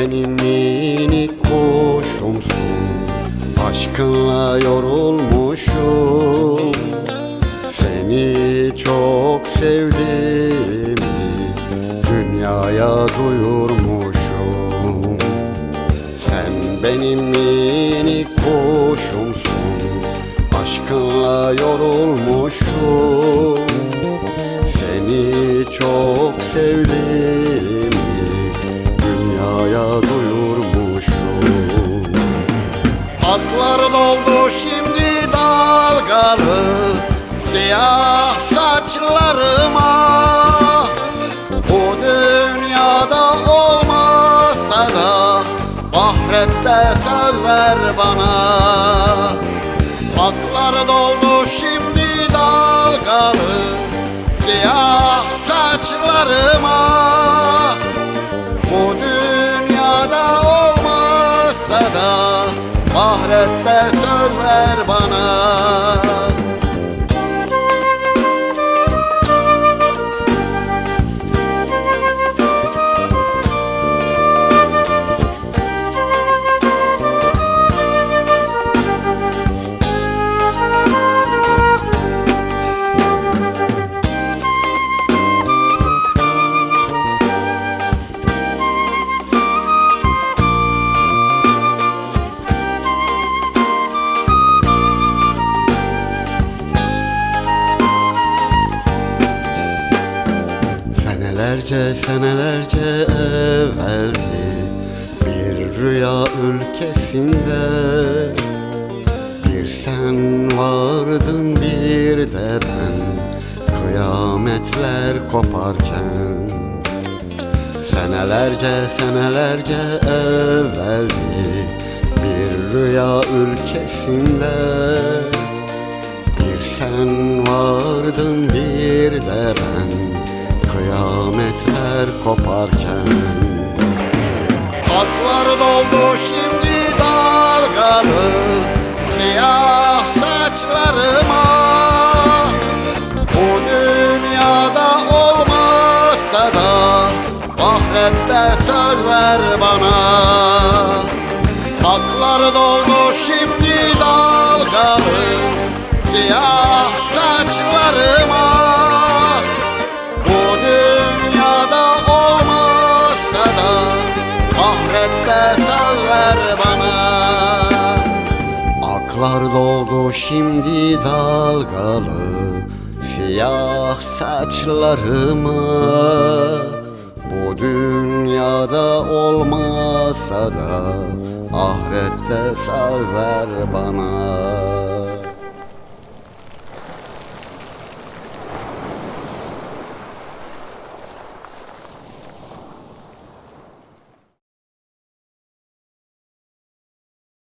benim minik kuşumsun Aşkınla yorulmuşum. Seni çok sevdiğimi Dünyaya duyurmuşum. Sen benim minik kuşumsun Aşkınla yorulmuşum. Seni çok sevdiğimi doldu şimdi dalgalı Siyah saçlarıma. Bu dünyada olmasa da Ahirette söz ver bana. Aklar doldu şimdi dalgalı Siyah saçlarıma. Bu dünyada olmasa da Ahirette Senelerce senelerce evveldi Bir rüya ülkesinde. Bir sen vardın bir de ben Kıyametler koparken. Senelerce senelerce evveldi Bir rüya ülkesinde. Bir sen vardın bir de ben Kıyametler koparken. Aklar doldu şimdi dalgalı Siyah saçlarıma. Bu dünyada olmasa da Ahirette söz ver bana. Aklar doldu şimdi dalgalı Siyah saçlarıma şimdi dalgalı Siyah saçlarıma Bu dünyada olmasa da Ahirette söz ver bana